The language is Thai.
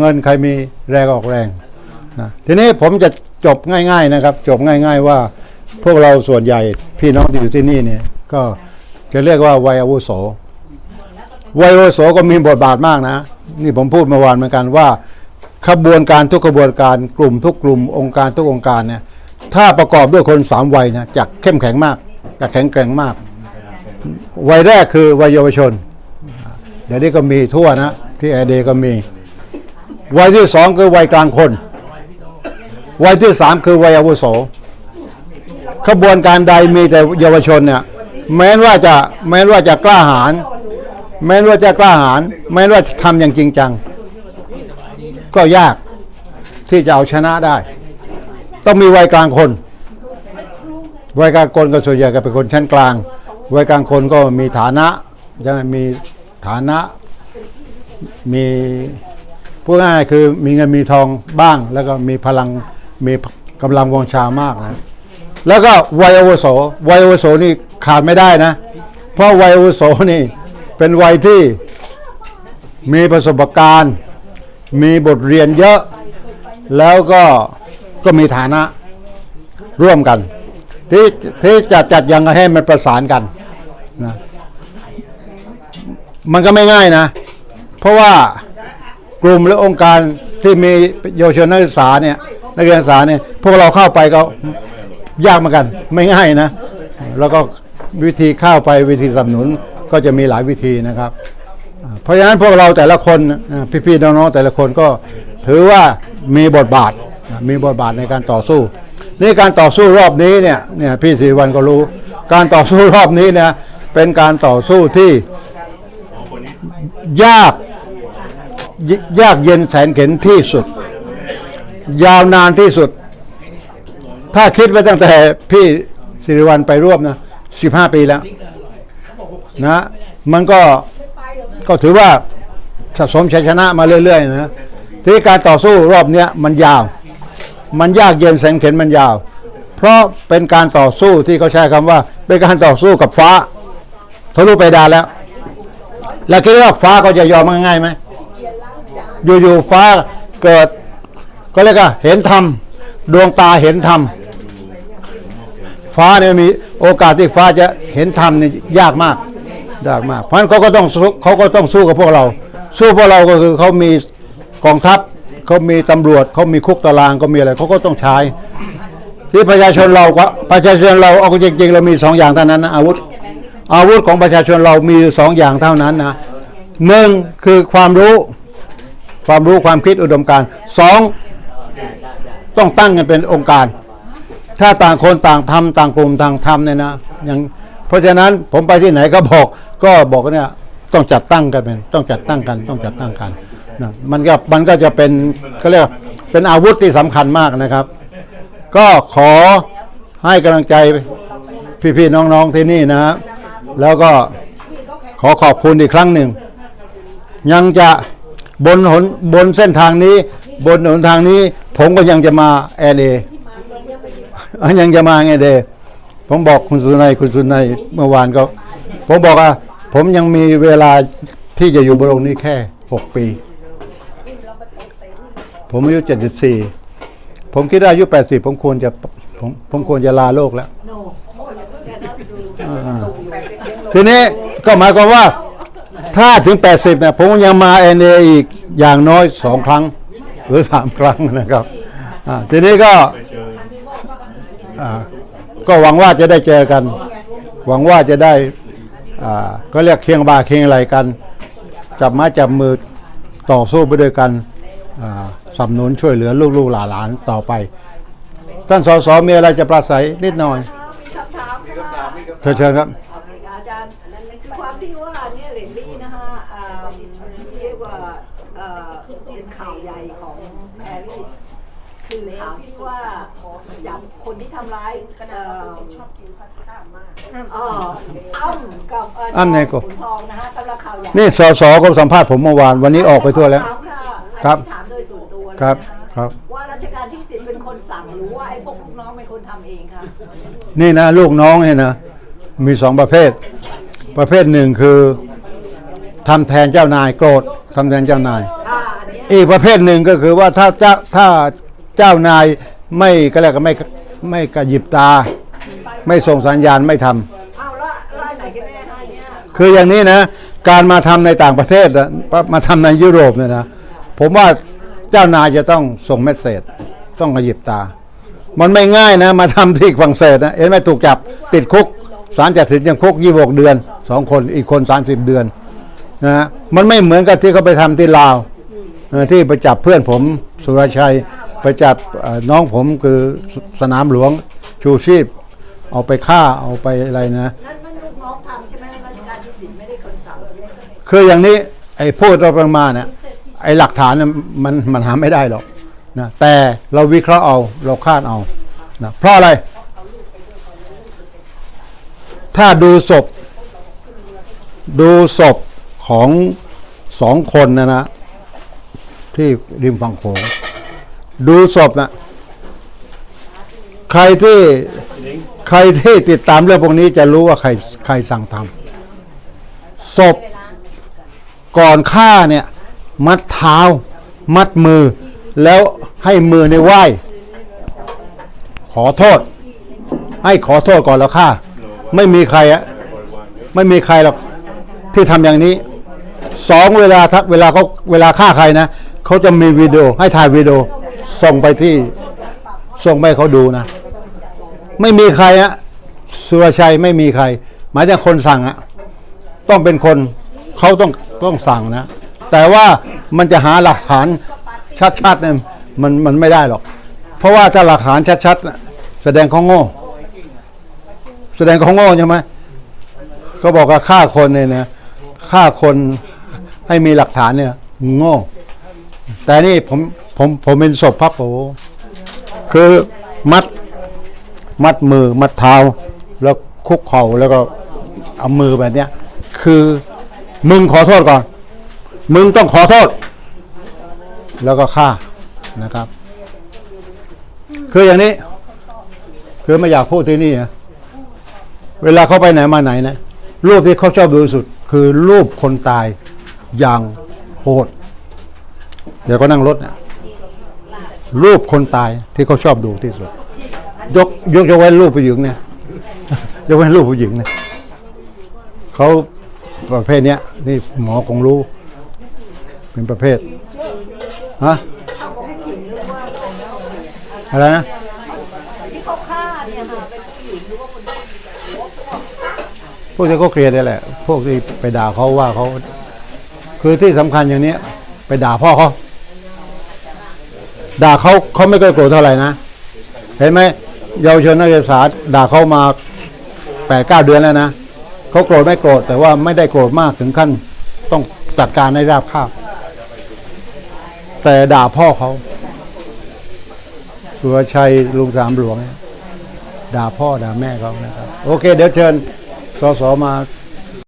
เงินใครมีแรงออกแรงนะทีนี้ผมจะจบง่ายๆนะครับ จบง่าย ๆว่าพวกเราส่วนใหญ่พี่น้องที่อยู่ที่นี่เนี่ยก็จะเรียกว่าวัยอาวุโสวัยอาวุโสก็มีบทบาทมากนะ นี่ผมพูดเมื่อวานเหมือนกันว่าขบวนการทุกขบวนการกลุ่มทุกกลุ่มองค์การทุกองค์การเนี่ยถ้าประกอบด้วยคนสามวัยนะจะเข้มแข็งมากจะแข็งแกร่งมาก วัยแรกคือวัยเยาวชน เดี๋ยวนี้ก็มีทั่วนะ ที่แอร์เดก็มี วัยที่สองคือวัยกลางคน วัยที่สามคือวัยอาวุโส ขบวนการใดมีแต่เยาวชนเนี่ยแม้นว่าจะแม้นว่าจะกล้าหาญแม้นว่าจะกล้าหาญแม้นว่าจะทำอย่างจริงจัง ก็ยากที่จะเอาชนะได้ ต้องมีวัยกลางคน วัยกลางคนก็ส่วนใหญ่ก็เป็นคนชั้นกลาง วัยกลางคนก็มีฐานะยังมีฐานะมี พูดง่ายคือมีเงินมีทองบ้าง แล้วก็มีพลังมีกำลังวังชามากนะแล้วก็วัยอาวุโสวัยอาวุโสนี่ขาดไม่ได้นะ เพราะวัยอาวุโสนี่เป็นวัยที่มีประสบการณ์ มีบทเรียนเยอะ แล้วก็ก็มีฐานะร่วมกัน ที่ที่จะจัดยังไงให้มันประสานกันนะมันก็ไม่ง่ายนะ เพราะว่า กลุ่มหรือองค์การที่มีเยาวชนนักศึกษาเนี่ยนักเรียนศึกษาเนี่ยพวกเราเข้าไปก็ยากเหมือนกัน ไม่ง่ายนะ แล้วก็วิธีเข้าไปวิธีสนับสนุนก็จะมีหลายวิธีนะครับ เพราะฉะนั้นพวกเราแต่ละคนพี่ๆน้องๆแต่ละคนก็ถือว่ามีบทบาทมีบทบาทในการต่อสู้นี่การต่อสู้รอบนี้เนี่ยเนี่ยพี่สิริวัลก็รู้ การต่อสู้รอบนี้เนี่ยเป็นการต่อสู้ที่ยาก ยากเย็นแสนเข็นที่สุด ยาวนานที่สุด ถ้าคิดไว้ตั้งแต่พี่สิริวัลไปร่วมนะ15ปีแล้ว นะ มันก็ก็ถือว่าสะสมชัยชนะมาเรื่อยๆนะที่การต่อสู้รอบเนี้ยมันยาว มันยากเย็นแสนเข็นมันยาว เพราะเป็นการต่อสู้ที่เขาใช้คำว่า เป็นการต่อสู้กับฟ้าทะลุไปดานแล้ว แล้วคิดว่าฟ้าเขาจะยอมง่ายๆไหม อยู่ๆฟ้าเกิด ก็เรียกว่าเห็นธรรมดวงตาเห็นธรรมฟ้าเนี่ยมีโอกาสที่ฟ้าจะเห็นธรรมเนี่ยยากมากยากมาก เพราะฉะนั้นเขาก็ต้องเขาก็ต้องสู้กับพวกเรา สู้พวกเราก็คือเขามีกองทัพเขามีตำรวจเขามีคุกตารางเขามีอะไรเขาก็ต้องใช้ ที่ประชาชนเราก็ประชาชนเราเอาจริงๆเรามีสองอย่างเท่านั้นนะอาวุธ อาวุธของประชาชนเรามีสองอย่างเท่านั้นนะหนึ่งคือความรู้ ความรู้ความคิดอุดมการสองต้องตั้งกันเป็นองค์การ ถ้าต่างคนต่างทำต่างกลุ่มต่างทำเนี่ยนะอย่างเพราะฉะนั้นผมไปที่ไหนก็บอกก็บอกเนี่ยต้องจัดตั้งกันเป็นต้องจัดตั้งกันต้องจัดตั้งกันนะมันก็มันก็จะเป็นเขาเรียกเป็นอาวุธที่สำคัญมากนะครับ ก็ขอให้กำลังใจพี่ๆน้องๆที่นี่นะฮะแล้วก็ขอขอบคุณอีกครั้งหนึ่ง ยังจะ บนหนบนเส้นทางนี้ บนหนทางนี้ ผมก็ยังจะมาแอนเอยังจะมาไงเดผมบอกคุณสุนัยคุณสุนัยเมื่อวานก็ ผมบอกว่าผมยังมีเวลาที่จะอยู่บนโลกนี้แค่หกปี ผมอายุเจ็ดสิบสี่ผมคิดว่าอายุแปดสิบผมควรจะผมผมควรจะลาโลกแล้วอ่าทีนี้ก็หมายความว่า ถ้าถึง 80เนี่ยผมยังมาเอเออีกอย่างน้อยสองครั้ง หรือสามครั้งนะครับอ่าทีนี้ก็อ่าก็หวังว่าจะได้เจอกัน หวังว่าจะได้อ่าก็เรียกเคียงบ่าเคียงไหลกัน จับไม้จับมือต่อสู้ไปด้วยกันอ่าสนับสนุนช่วยเหลือลูกๆหลานๆต่อไปท่านสสมีอะไรจะปราศัยนิดหน่อยเชิญครับ อาจารย์คือความที่ว่าเนี่ยเหรนลี่นะฮะอ่าที่เรียกว่า เอ่อเป็นข่าวใหญ่ของแอริสคือข่าวที่ว่าจับคนที่ทำร้ายเอ่อชอบกินพาสต้ามากเอ่ออ้ำกับเอ้ำไงกู ขุนทองนะฮะกำลังข่าวใหญ่นี่สสก็สัมภาษณ์ผมเมื่อวาน วันนี้ออกไปทั่วแล้ว ถามค่ะครับอันนี้ถามโดยส่วนตัวเลยครับนะะครับ ว่าราชการที่สิบเป็นคนสั่งหรือว่าไอ้พวกลูกน้องเป็นคนทำเองคะนี่นะลูกน้องเนี่ยนะมีสองประเภท ประเภทหนึ่งคือทำแทนเจ้านายโกรธ ทำแทนเจ้านายค่ะอันเนี้ยอีกประเภทหนึ่งก็คือว่าถ้าเจ้าถ้าเจ้านายไม่ก็แล้วก็ไม่ไม่กระหยิบตา ไม่ส่งสัญญาณไม่ทำเอาแล้วแล้วอันไหนกันแน่ฮะเนี่ยคืออย่างนี้นะ การมาทำในต่างประเทศอะมาทำในยุโรปเนี่ยนะผมว่าเจ้านายจะต้องส่งเมสเซจต้องกระหยิบตา มันไม่ง่ายนะ มาทำที่ฝรั่งเศสนะเห็นไหมถูกจับติดคุกศาลจัดสินยังคุกยี่หกเดือนสองคนอีกคนสามสิบเดือน นะฮะมันไม่เหมือนกับที่เขาไปทำที่ลาวเออที่ไปจับเพื่อนผมสุรชัยไปจับเอ่อน้องผมคือสสนามหลวงชูชีพ เอาไปฆ่าเอาไปอะไรนะนั่นนั่นลูกน้องทำใช่ไหมราชการที่สินไม่ได้คนสั่งใช่ไหมคืออย่างนี้ไอ้พูดเราประมาณเนี่ยไอ้หลักฐานเนี่ยมันมันหาไม่ได้หรอกนะแต่เราวิเคราะห์เอาเราคาดเอานะเพราะอะไร ถ้าดูศพ ดูศพ ของสองคนนะนะ ที่ริมฝั่งโขงดูศพนะใครที่ใครที่ติดตามเรื่องพวกนี้จะรู้ว่าใครใครสั่งทำศพก่อนฆ่าเนี่ย มัดเท้า มัดมือ แล้วให้มือในไหว้ขอโทษ ให้ขอโทษก่อนแล้วฆ่า ไม่มีใครอะไม่มีใครหรอกที่ทำอย่างนี้ สองเวลาทักเวลาเขาเวลาฆ่าใครนะเขาจะมีวิดีโอให้ถ่ายวิดีโอส่งไปที่ส่งไปเขาดูนะ ไม่มีใครอะสุรชัยไม่มีใคร หมายถึงคนสั่งอะต้องเป็นคนเขาต้องต้องสั่งนะ แต่ว่ามันจะหาหลักฐานชัดๆเนี่ยมันมันไม่ได้หรอก เพราะว่าถ้าหลักฐานชัดๆแสดงเขาโง่ แสดงเขาโง่ใช่ไหมเขาบอกว่าฆ่าคนเนี่ยนะฆ่าคน ให้มีหลักฐานเนี่ยโง่ แต่นี่ผมผมผมเป็นศพพับโอ้คือมัดมัดมือมัดเท้า แล้วคุกเข่าแล้วก็เอามือแบบเนี้ย คือมึงขอโทษก่อน มึงต้องขอโทษ แล้วก็ฆ่านะครับ คืออย่างนี้ คือไม่อยากพูดที่นี่นะเวลาเขาไปไหนมาไหนนะรูปที่เขาชอบดูสุด คือรูปคนตาย อย่างโหด เดี๋ยวก็นั่งรถเนะรูปคนตายที่เขาชอบดูที่สุด ยกยกยกเว้รูปผู้หญิงเนี่ยยกเว้รูปผู้หญิงเนี่ยเขาประเภทเนี้ยนี่หมอคงรู้ เป็นประเภทฮะอะไรนะที่เขาฆ่าเนี่ยค่ะเป็นผู้หญิงหรือว่าคนที่พวกที่เขาเครียดนี่แหละ พวกที่ไปด่าเขาว่าเขา คือที่สำคัญอย่างเนี้ย ไปด่าพ่อเขาด่าเขาเขาไม่เคยโกรธเท่าไหร่นะเห็นไหมเยาวชนนักศึกษาด่าเขามาแปดเก้าเดือนแล้วนะเขาโกรธไม่โกรธแต่ว่าไม่ได้โกรธมากถึงขั้นต้องจัดการในราบคาบแต่ด่าพ่อเขาสุรชัยลุงสามหลวง ด่าพ่อด่าแม่เขานะครับ โอเค เดี๋ยวเชิญสสมา